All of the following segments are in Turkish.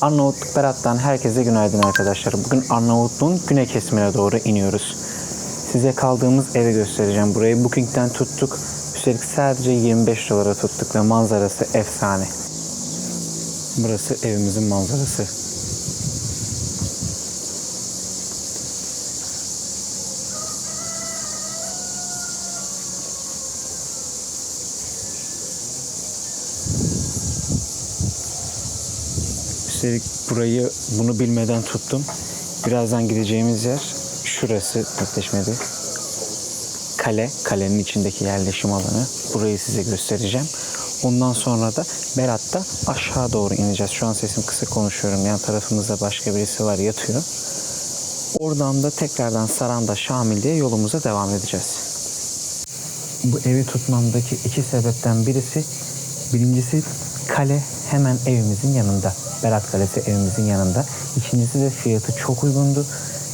Arnavutluk Berat'tan herkese günaydın arkadaşlar. Bugün Arnavutluğun güney kesimine doğru iniyoruz. Size kaldığımız evi göstereceğim. Burayı Booking'den tuttuk. Üstelik sadece 25 dolara tuttuk ve manzarası efsane. Burası evimizin manzarası. Üstelik burayı bunu bilmeden tuttum. Birazdan gideceğimiz yer şurası netleşmedi. Kale, kalenin içindeki yerleşim alanı. Burayı size göstereceğim. Ondan sonra da Berat'ta aşağı doğru ineceğiz. Şu an sesim kısık konuşuyorum. Yan tarafımızda başka birisi var yatıyor. Oradan da tekrardan Saranda Şamil diye yolumuza devam edeceğiz. Bu evi tutmamdaki iki sebepten birisi birincisi kale hemen evimizin yanında. Berat Kalesi evimizin yanında. İkincisi de fiyatı çok uygundu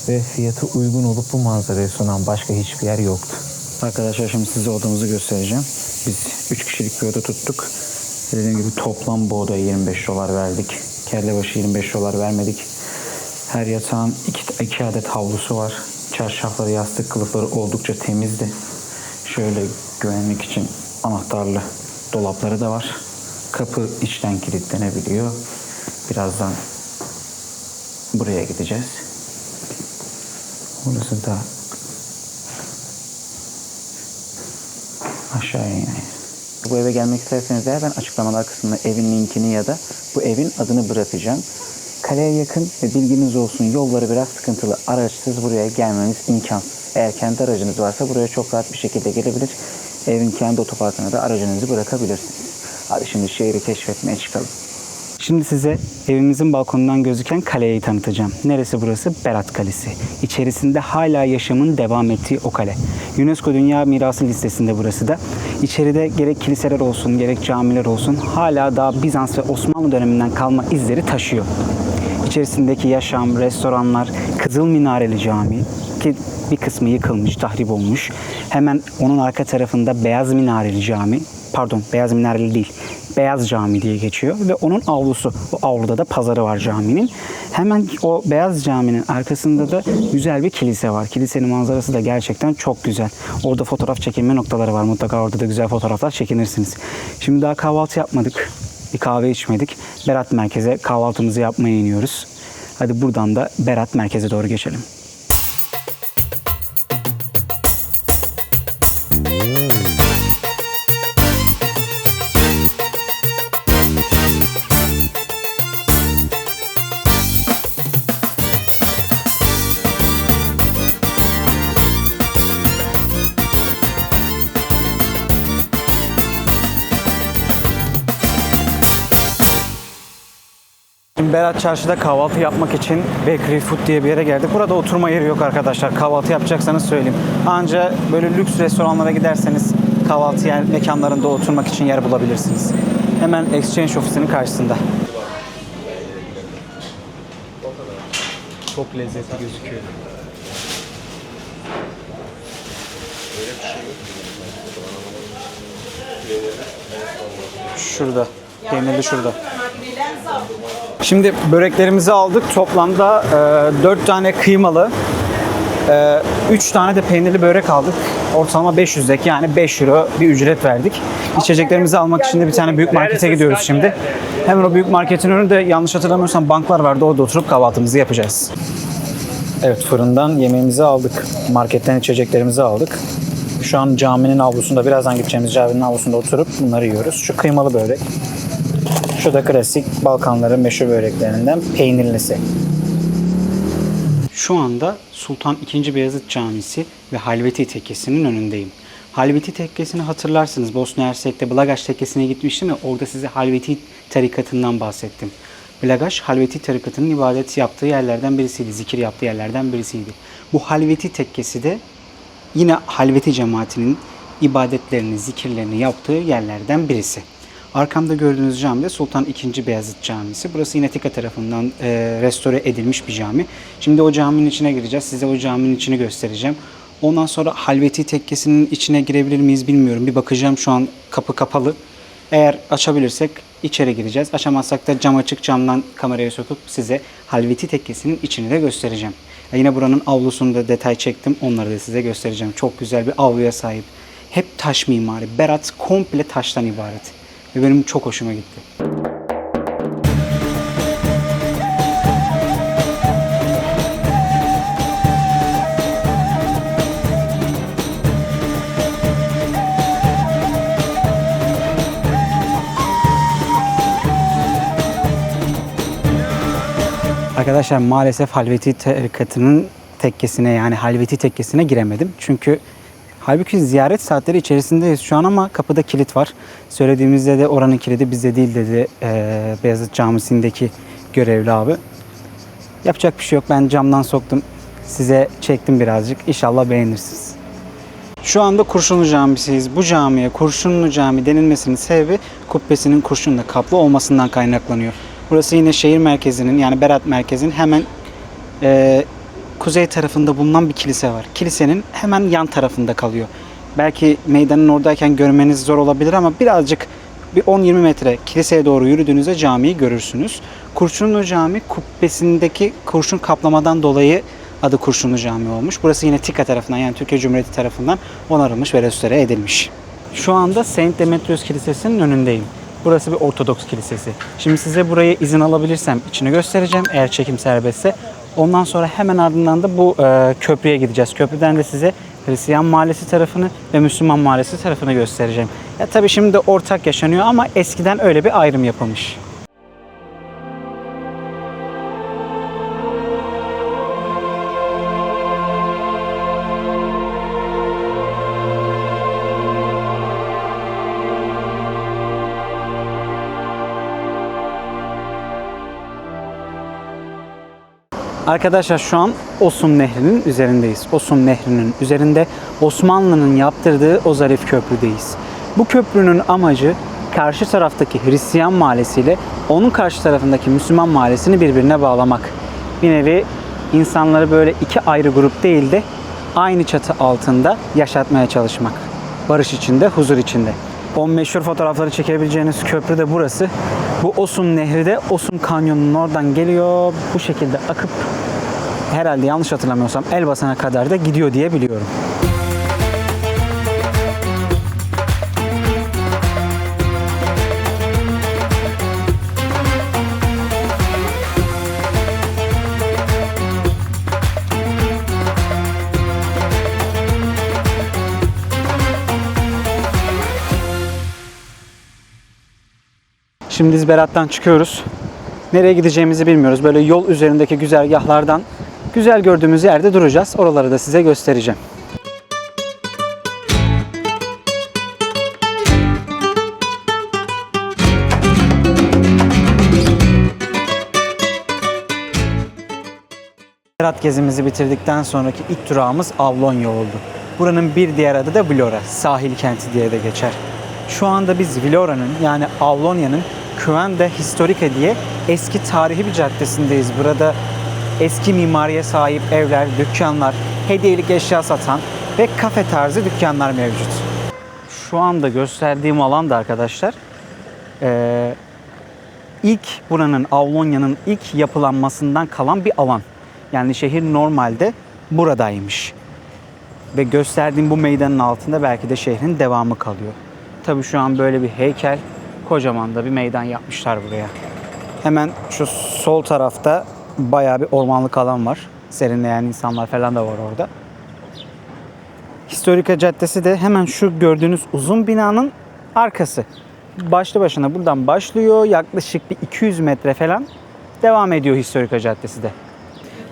ve fiyatı uygun olup bu manzarayı sunan başka hiçbir yer yoktu. Arkadaşlar şimdi size odamızı göstereceğim. Biz 3 kişilik bir oda tuttuk. Dediğim gibi toplam bu odaya 25 dolar verdik. Kelle başı 25 dolar vermedik. Her yatağın iki, iki adet havlusu var. Çarşafları, yastık kılıfları oldukça temizdi. Şöyle güvenlik için anahtarlı dolapları da var. Kapı içten kilitlenebiliyor. Birazdan buraya gideceğiz. Burası da aşağıya inelim. Bu eve gelmek isterseniz eğer ben açıklamalar kısmına evin linkini ya da bu evin adını bırakacağım. Kaleye yakın ve bilginiz olsun yolları biraz sıkıntılı. Araçsız buraya gelmeniz imkansız. Eğer kendi aracınız varsa buraya çok rahat bir şekilde gelebilir. Evin kendi otoparkına da aracınızı bırakabilirsiniz. Hadi şimdi şehri keşfetmeye çıkalım. Şimdi size evimizin balkonundan gözüken kaleyi tanıtacağım. Neresi burası? Berat Kalesi. İçerisinde hala yaşamın devam ettiği o kale. UNESCO Dünya Mirası listesinde burası da. İçeride gerek kiliseler olsun, gerek camiler olsun hala daha Bizans ve Osmanlı döneminden kalma izleri taşıyor. İçerisindeki yaşam, restoranlar, Kızıl Minareli Cami ki bir kısmı yıkılmış, tahrip olmuş. Hemen onun arka tarafında Beyaz Minareli Cami, pardon Beyaz Minareli değil, Beyaz Cami diye geçiyor ve onun avlusu. O avluda da pazarı var caminin. Hemen o Beyaz Cami'nin arkasında da güzel bir kilise var. Kilisenin manzarası da gerçekten çok güzel. Orada fotoğraf çekinme noktaları var. Mutlaka orada da güzel fotoğraflar çekinirsiniz. Şimdi daha kahvaltı yapmadık. Bir kahve içmedik. Berat Merkez'e kahvaltımızı yapmaya iniyoruz. Hadi buradan da Berat Merkez'e doğru geçelim. Şimdi Berat Çarşı'da kahvaltı yapmak için Bakery Food diye bir yere geldik. Burada oturma yeri yok arkadaşlar. Kahvaltı yapacaksanız söyleyeyim. Anca böyle lüks restoranlara giderseniz kahvaltı yer, mekanlarında oturmak için yer bulabilirsiniz. Hemen Exchange ofisinin karşısında. Çok lezzetli gözüküyor. Şurada. Peynirli şurada. Şimdi böreklerimizi aldık. Toplamda e, 4 tane kıymalı, 3 tane de peynirli börek aldık. Ortalama 500'deki yani 5 euro bir ücret verdik. İçeceklerimizi almak için de bir tane büyük markete gidiyoruz şimdi. Hemen o büyük marketin önünde yanlış hatırlamıyorsam banklar vardı. Orada oturup kahvaltımızı yapacağız. Evet fırından yemeğimizi aldık. Marketten içeceklerimizi aldık. Şu an caminin avlusunda, birazdan gideceğimiz caminin avlusunda oturup bunları yiyoruz. Şu kıymalı börek. Şu da klasik Balkanların meşhur böreklerinden peynirlisi. Şu anda Sultan II. Beyazıt Camisi ve Halveti Tekkesi'nin önündeyim. Halveti Tekkesi'ni hatırlarsınız. Bosna Hersek'te Blagaş Tekkesi'ne gitmiştim ve orada size Halveti tarikatından bahsettim. Blagaş, Halveti tarikatının ibadet yaptığı yerlerden birisiydi. Zikir yaptığı yerlerden birisiydi. Bu Halveti Tekkesi de yine Halveti cemaatinin ibadetlerini, zikirlerini yaptığı yerlerden birisi. Arkamda gördüğünüz cami de Sultan II. Beyazıt Camisi. Burası yine TİKA tarafından e, restore edilmiş bir cami. Şimdi o caminin içine gireceğiz. Size o caminin içini göstereceğim. Ondan sonra Halveti Tekkesi'nin içine girebilir miyiz bilmiyorum. Bir bakacağım şu an kapı kapalı. Eğer açabilirsek içeri gireceğiz. Açamazsak da cam açık camdan kameraya sokup size Halveti Tekkesi'nin içini de göstereceğim. Ya yine buranın avlusunu da detay çektim. Onları da size göstereceğim. Çok güzel bir avluya sahip. Hep taş mimari. Berat komple taştan ibaret. Ve benim çok hoşuma gitti. Arkadaşlar maalesef Halveti tarikatının tekkesine yani Halveti tekkesine giremedim. Çünkü halbuki ziyaret saatleri içerisindeyiz şu an ama kapıda kilit var. Söylediğimizde de oranın kilidi bizde değil dedi eee, Beyazıt Camisi'ndeki görevli abi. Yapacak bir şey yok. Ben camdan soktum. Size çektim birazcık. İnşallah beğenirsiniz. Şu anda Kurşunlu Camisi'yiz. Bu camiye Kurşunlu Cami denilmesinin sebebi kubbesinin kurşunla kaplı olmasından kaynaklanıyor. Burası yine şehir merkezinin yani Berat merkezinin hemen e, kuzey tarafında bulunan bir kilise var. Kilisenin hemen yan tarafında kalıyor. Belki meydanın oradayken görmeniz zor olabilir ama birazcık bir 10-20 metre kiliseye doğru yürüdüğünüzde camiyi görürsünüz. Kurşunlu Cami kubbesindeki kurşun kaplamadan dolayı adı Kurşunlu Cami olmuş. Burası yine TİKA tarafından yani Türkiye Cumhuriyeti tarafından onarılmış ve restore edilmiş. Şu anda Saint Demetrius Kilisesi'nin önündeyim. Burası bir Ortodoks kilisesi. Şimdi size buraya izin alabilirsem içini göstereceğim eğer çekim serbestse. Ondan sonra hemen ardından da bu e, köprüye gideceğiz. Köprüden de size Hristiyan mahallesi tarafını ve Müslüman mahallesi tarafını göstereceğim. Ya tabii şimdi de ortak yaşanıyor ama eskiden öyle bir ayrım yapılmış. Arkadaşlar şu an Osum Nehri'nin üzerindeyiz. Osum Nehri'nin üzerinde Osmanlı'nın yaptırdığı o zarif köprüdeyiz. Bu köprünün amacı karşı taraftaki Hristiyan mahallesiyle onun karşı tarafındaki Müslüman mahallesini birbirine bağlamak. Bir nevi insanları böyle iki ayrı grup değil de aynı çatı altında yaşatmaya çalışmak. Barış içinde, huzur içinde. O meşhur fotoğrafları çekebileceğiniz köprü de burası. Bu Osum Nehri de Osum Kanyonu'nun oradan geliyor. Bu şekilde akıp herhalde yanlış hatırlamıyorsam Elbasan'a kadar da gidiyor diye biliyorum. Şimdi biz Berat'tan çıkıyoruz. Nereye gideceğimizi bilmiyoruz. Böyle yol üzerindeki güzergahlardan güzel gördüğümüz yerde duracağız. Oraları da size göstereceğim. Berat gezimizi bitirdikten sonraki ilk durağımız Avlonya oldu. Buranın bir diğer adı da Vlora, sahil kenti diye de geçer. Şu anda biz Vlora'nın yani Avlonya'nın Küvende Historike diye eski tarihi bir caddesindeyiz. Burada eski mimariye sahip evler, dükkanlar, hediyelik eşya satan ve kafe tarzı dükkanlar mevcut. Şu anda gösterdiğim alan da arkadaşlar eee, ilk buranın Avlonya'nın ilk yapılanmasından kalan bir alan. Yani şehir normalde buradaymış. Ve gösterdiğim bu meydanın altında belki de şehrin devamı kalıyor. Tabii şu an böyle bir heykel, kocaman da bir meydan yapmışlar buraya. Hemen şu sol tarafta bayağı bir ormanlık alan var. Serinleyen insanlar falan da var orada. Historika Caddesi de hemen şu gördüğünüz uzun binanın arkası. Başlı başına buradan başlıyor. Yaklaşık bir 200 metre falan devam ediyor Historika Caddesi de.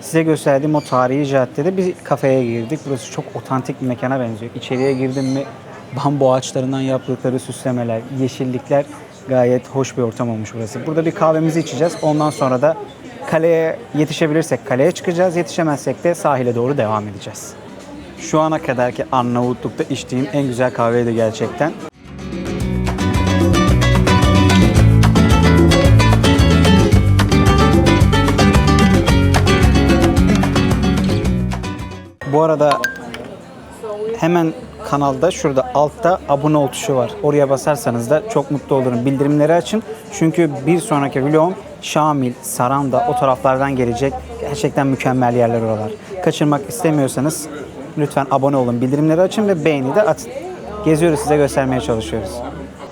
Size gösterdiğim o tarihi caddede bir kafeye girdik. Burası çok otantik bir mekana benziyor. İçeriye girdim mi bambu ağaçlarından yaptıkları süslemeler, yeşillikler gayet hoş bir ortam olmuş burası. Burada bir kahvemizi içeceğiz. Ondan sonra da kaleye yetişebilirsek kaleye çıkacağız. Yetişemezsek de sahile doğru devam edeceğiz. Şu ana kadarki Arnavutluk'ta içtiğim en güzel kahveydi gerçekten. Bu arada hemen kanalda şurada altta abone ol tuşu var. Oraya basarsanız da çok mutlu olurum. Bildirimleri açın. Çünkü bir sonraki vlogum Şamil, Saranda o taraflardan gelecek. Gerçekten mükemmel yerler oralar. Kaçırmak istemiyorsanız lütfen abone olun. Bildirimleri açın ve beğeni de atın. Geziyoruz size göstermeye çalışıyoruz.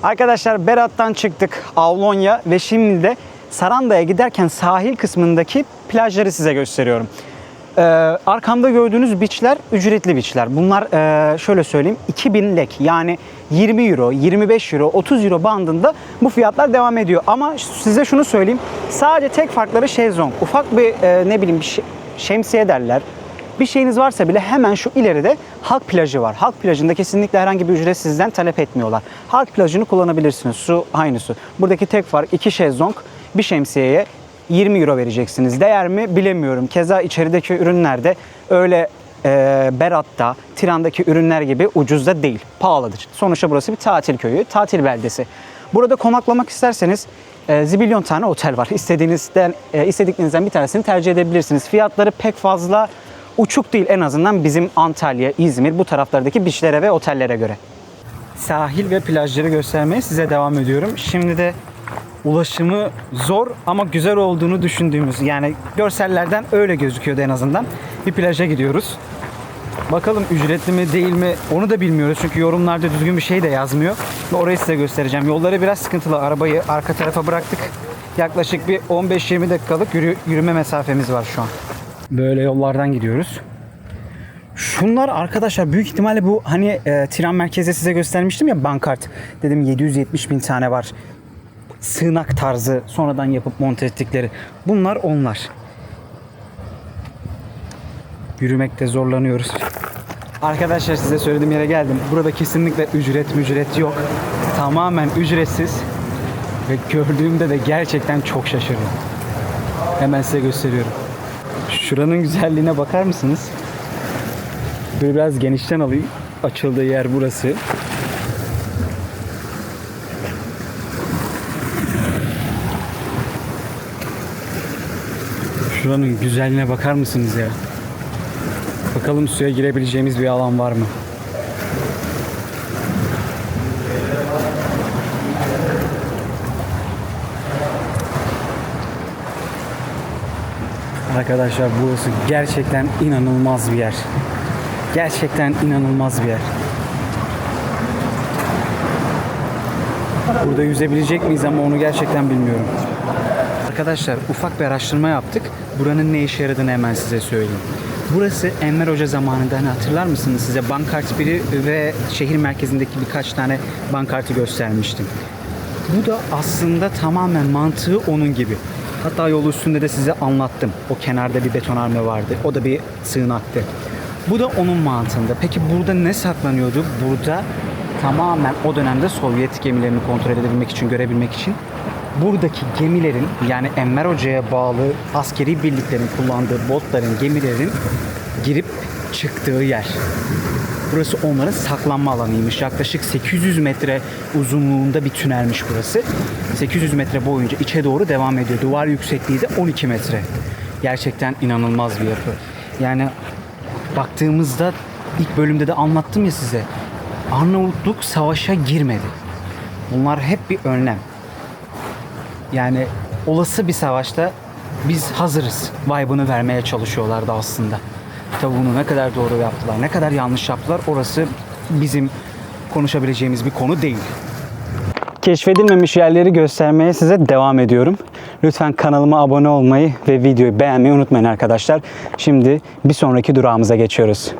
Arkadaşlar Berat'tan çıktık Avlonya ve şimdi de Saranda'ya giderken sahil kısmındaki plajları size gösteriyorum. Ee, arkamda gördüğünüz beachler ücretli beachler. Bunlar ee, şöyle söyleyeyim 2000 lek yani 20 euro, 25 euro, 30 euro bandında bu fiyatlar devam ediyor. Ama size şunu söyleyeyim sadece tek farkları şezlong. Ufak bir ee, ne bileyim bir şemsiye derler. Bir şeyiniz varsa bile hemen şu ileride halk plajı var. Halk plajında kesinlikle herhangi bir ücret sizden talep etmiyorlar. Halk plajını kullanabilirsiniz. Su aynı su. Buradaki tek fark iki şezlong, bir şemsiyeye 20 euro vereceksiniz. Değer mi bilemiyorum. Keza içerideki ürünler de öyle e, Berat'ta, Tiran'daki ürünler gibi ucuz da değil. Pahalıdır. Sonuçta burası bir tatil köyü, tatil beldesi. Burada konaklamak isterseniz e, zibilyon tane otel var. İstediğinizden, e, istediklerinizden bir tanesini tercih edebilirsiniz. Fiyatları pek fazla uçuk değil en azından bizim Antalya, İzmir bu taraflardaki beachlere ve otellere göre. Sahil ve plajları göstermeye size devam ediyorum. Şimdi de ulaşımı zor ama güzel olduğunu düşündüğümüz yani görsellerden öyle gözüküyordu en azından. Bir plaja gidiyoruz. Bakalım ücretli mi değil mi onu da bilmiyoruz çünkü yorumlarda düzgün bir şey de yazmıyor. Orayı size göstereceğim. Yolları biraz sıkıntılı. Arabayı arka tarafa bıraktık. Yaklaşık bir 15-20 dakikalık yürü- yürüme mesafemiz var şu an. Böyle yollardan gidiyoruz. Şunlar arkadaşlar büyük ihtimalle bu hani e, tren merkezde size göstermiştim ya bankart. Dedim 770 bin tane var. Sığınak tarzı sonradan yapıp monte ettikleri. Bunlar onlar. Yürümekte zorlanıyoruz. Arkadaşlar size söylediğim yere geldim. Burada kesinlikle ücret ücret yok. Tamamen ücretsiz. Ve gördüğümde de gerçekten çok şaşırdım. Hemen size gösteriyorum. Şuranın güzelliğine bakar mısınız? Böyle biraz genişten alayım. Açıldığı yer burası. Şuranın güzelliğine bakar mısınız ya? Bakalım suya girebileceğimiz bir alan var mı? Arkadaşlar burası gerçekten inanılmaz bir yer. Gerçekten inanılmaz bir yer. Burada yüzebilecek miyiz ama onu gerçekten bilmiyorum. Arkadaşlar ufak bir araştırma yaptık. Buranın ne işe yaradığını hemen size söyleyeyim. Burası Enver Hoca zamanında hani hatırlar mısınız size bankart biri ve şehir merkezindeki birkaç tane bankartı göstermiştim. Bu da aslında tamamen mantığı onun gibi. Hatta yol üstünde de size anlattım. O kenarda bir betonarme vardı. O da bir sığınaktı. Bu da onun mantığında. Peki burada ne saklanıyordu? Burada tamamen o dönemde Sovyet gemilerini kontrol edebilmek için, görebilmek için buradaki gemilerin yani Enver Hoca'ya bağlı askeri birliklerin kullandığı botların, gemilerin girip çıktığı yer. Burası onların saklanma alanıymış. Yaklaşık 800 metre uzunluğunda bir tünelmiş burası. 800 metre boyunca içe doğru devam ediyor. Duvar yüksekliği de 12 metre. Gerçekten inanılmaz bir yapı. Yani baktığımızda ilk bölümde de anlattım ya size. Arnavutluk savaşa girmedi. Bunlar hep bir önlem. Yani olası bir savaşta biz hazırız vibe'ını vermeye çalışıyorlardı aslında. Tabi bunu ne kadar doğru yaptılar, ne kadar yanlış yaptılar orası bizim konuşabileceğimiz bir konu değil. Keşfedilmemiş yerleri göstermeye size devam ediyorum. Lütfen kanalıma abone olmayı ve videoyu beğenmeyi unutmayın arkadaşlar. Şimdi bir sonraki durağımıza geçiyoruz.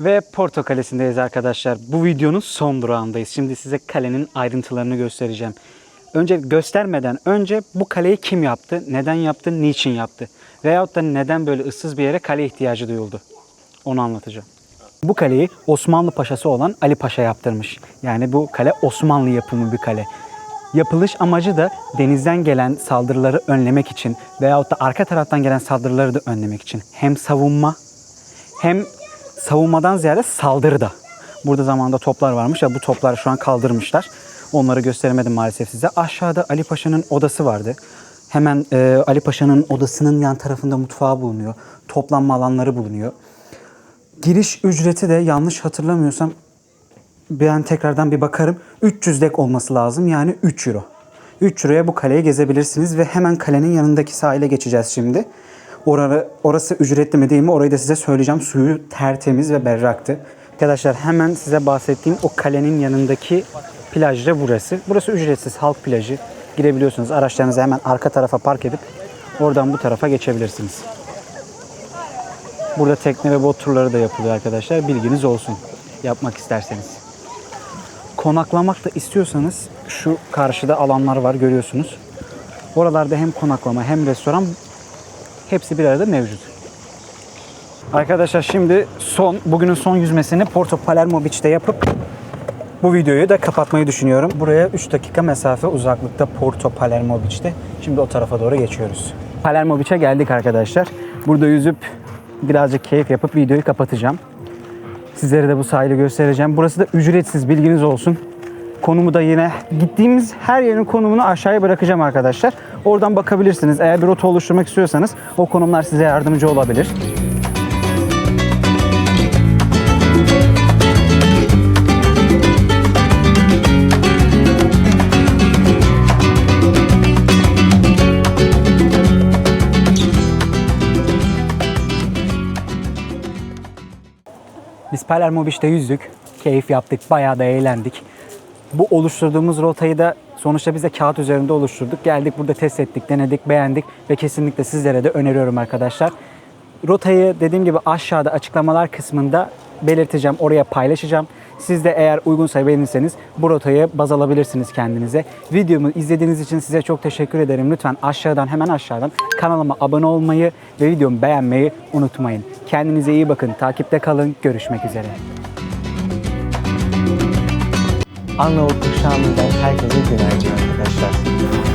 Ve Porto Kalesi'ndeyiz arkadaşlar. Bu videonun son durağındayız. Şimdi size kalenin ayrıntılarını göstereceğim. Önce göstermeden önce bu kaleyi kim yaptı, neden yaptı, niçin yaptı? Veyahut da neden böyle ıssız bir yere kale ihtiyacı duyuldu? Onu anlatacağım. Bu kaleyi Osmanlı Paşası olan Ali Paşa yaptırmış. Yani bu kale Osmanlı yapımı bir kale. Yapılış amacı da denizden gelen saldırıları önlemek için veyahut da arka taraftan gelen saldırıları da önlemek için. Hem savunma hem savunmadan ziyade saldırı da. Burada zamanda toplar varmış ya bu toplar şu an kaldırmışlar. Onları gösteremedim maalesef size. Aşağıda Ali Paşa'nın odası vardı. Hemen e, Ali Paşa'nın odasının yan tarafında mutfağı bulunuyor. Toplanma alanları bulunuyor. Giriş ücreti de yanlış hatırlamıyorsam ben tekrardan bir bakarım. 300 dek olması lazım yani 3 euro. 3 euroya bu kaleyi gezebilirsiniz ve hemen kalenin yanındaki sahile geçeceğiz şimdi. Orası, orası ücretli mi değil mi orayı da size söyleyeceğim. Suyu tertemiz ve berraktı. Arkadaşlar hemen size bahsettiğim o kalenin yanındaki plaj da burası. Burası ücretsiz halk plajı. Girebiliyorsunuz. Araçlarınızı hemen arka tarafa park edip oradan bu tarafa geçebilirsiniz. Burada tekne ve bot turları da yapılıyor arkadaşlar. Bilginiz olsun yapmak isterseniz. Konaklamak da istiyorsanız şu karşıda alanlar var görüyorsunuz. Oralarda hem konaklama hem restoran hepsi bir arada mevcut. Arkadaşlar şimdi son bugünün son yüzmesini Porto Palermo Beach'te yapıp bu videoyu da kapatmayı düşünüyorum. Buraya 3 dakika mesafe uzaklıkta Porto Palermo Beach'te. Şimdi o tarafa doğru geçiyoruz. Palermo Beach'e geldik arkadaşlar. Burada yüzüp birazcık keyif yapıp videoyu kapatacağım. Sizlere de bu sahili göstereceğim. Burası da ücretsiz bilginiz olsun. Konumu da yine gittiğimiz her yerin konumunu aşağıya bırakacağım arkadaşlar. Oradan bakabilirsiniz. Eğer bir rota oluşturmak istiyorsanız o konumlar size yardımcı olabilir. Palermo yüzdük. Keyif yaptık. Bayağı da eğlendik. Bu oluşturduğumuz rotayı da sonuçta biz de kağıt üzerinde oluşturduk. Geldik burada test ettik, denedik, beğendik ve kesinlikle sizlere de öneriyorum arkadaşlar. Rotayı dediğim gibi aşağıda açıklamalar kısmında belirteceğim. Oraya paylaşacağım. Siz de eğer uygunsa beğenirseniz bu rotayı baz alabilirsiniz kendinize. Videomu izlediğiniz için size çok teşekkür ederim. Lütfen aşağıdan hemen aşağıdan kanalıma abone olmayı ve videomu beğenmeyi unutmayın. Kendinize iyi bakın. Takipte kalın. Görüşmek üzere. Arnavutluk Şam'dan herkese günaydın arkadaşlar.